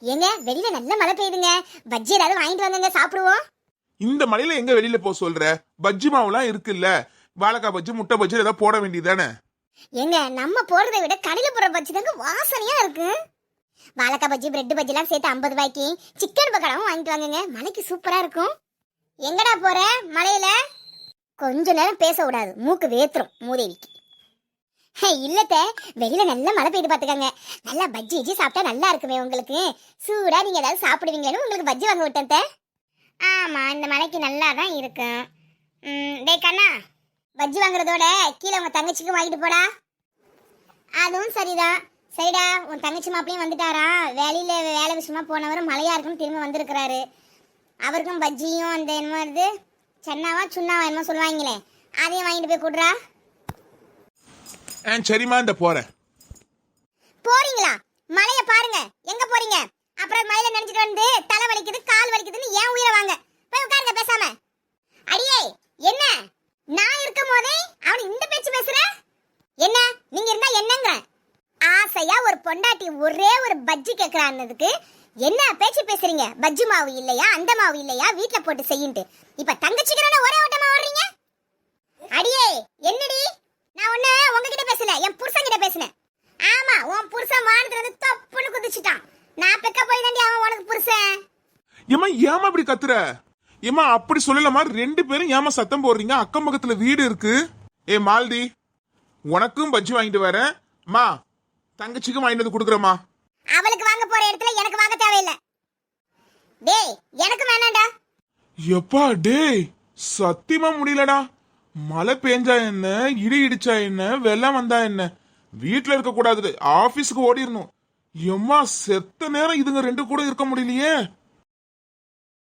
ஏங்க வெளியில நல்ல மழை பெய்யுதுங்க. பஜ்ஜி ஏதாவது வாங்கிட்டு வந்தங்க சாப்பிடுவோம். இந்த மலையில எங்க வெளியில போக சொல்ற? பஜ்ஜி மாவுலாம் இருக்குல்ல. வாழைக்காய் பஜ்ஜி முட்டை பஜ்ஜி ஏதாவது போட வேண்டியதானே ஏங்க நம்ம போடுறதை விட கடையில போடுற பஜ்ஜி தாங்க வாசனையா இருக்கு. வாழைக்காய் பஜ்ஜி பிரெட் பஜ்ஜி எல்லாம் சேர்த்து ஐம்பது ரூபாய்க்கு சிக்கன் பக்கடாவும் வாங்கிட்டு வாங்குங்க. மலைக்கு சூப்பரா இருக்கும். எங்கடா போற? மலையில கொஞ்ச நேரம் பேச விடாது. மூக்கு வேத்துரும். மூதேவிக்கு. இல்லத்த வெளியில நல்ல மழை பெய்து பாத்துக்கங்க நல்லா பஜ்ஜி வச்சு சாப்பிட்டா நல்லா இருக்குமே உங்களுக்கு. சூடா நீங்க ஏதாவது சாப்பிடுவீங்கன்னு உங்களுக்கு பஜ்ஜி வாங்க விட்டேன் ஆமா இந்த மலைக்கு நல்லா தான் இருக்கும் டே கண்ணா பஜ்ஜி வாங்குறதோட கீழே உங்க தங்கச்சிக்கு வாங்கிட்டு போடா. அதுவும் சரிதான். சரிடா உன் தங்கச்சி மாப்பிளையும் வந்துட்டாரா? வேலையில வேலை விஷயமா போனவரும் மழையா இருக்குன்னு திரும்ப வந்திருக்கிறாரு. அவருக்கும் பஜ்ஜியும் அந்த என்னமோ இது சென்னாவா சுண்ணாவா என்னமோ சொல்லுவாங்களே. அதையும் வாங்கிட்டு போய் கொடுறா. ஆ சரிம்மா இந்த போறேன்? போறீங்களா? மலைய பாருங்க. எங்க போறீங்க? அப்புறம் மலையில நினைச்சிட்டு வந்து தலை வலிக்குது கால் வலிக்குதுன்னு ஏன் உயிரை வாங்க? போய் உட்காருங்க பேசாம. அடியே என்ன? நான் இருக்கும் போதே அவன் இந்த பேச்சு பேசுற? என்ன? நீங்க இருந்தா என்னங்க? ஆசையா ஒரு பொண்டாட்டி ஒரே ஒரு பஜ்ஜி கேக்குறான்னதுக்கு என்ன பேச்சு பேசுறீங்க? பஜ்ஜி மாவு இல்லையா? அந்த மாவு இல்லையா? வீட்டுல போட்டு செய்யின்ட்டு. இப்ப தங்கச்சிக்கிறான ஒரே ஓட்டமா ஓடுறீங்க பேசினேன். ஆமா உன் புருஷன் வானத்துல இருந்து தொப்புன்னு குதிச்சுட்டான். நான் பெக்க போய் தாண்டி அவன் உனக்கு புருஷன்? ஏமா ஏமா இப்படி கத்துற? ஏமா அப்படி சொல்லலமா ரெண்டு பேரும் ஏமா சத்தம் போடுறீங்க? அக்கம் பக்கத்துல வீடு இருக்கு. ஏ மால்தி உனக்கும் பஜ்ஜி வாங்கிட்டு வரேன். மா தங்கச்சிக்கும் வாங்கிட்டு வந்து கொடுக்குறேம்மா. அவளுக்கு வாங்க போற இடத்துல எனக்கு வாங்க தேவையில்லை. டேய் எனக்கு வேணாம்டா. எப்பா டேய் சத்தியமா முடியலடா. மழை பெஞ்சா என்ன? இடி இடிச்சா என்ன? வெள்ளம் வந்தா என்ன? வீட்டில் இருக்கக்கூடாது கூடாது ஆபீஸ்க்கு எம்மா செத்த நேரம் இதுங்க ரெண்டு கூட இருக்க முடியலையே.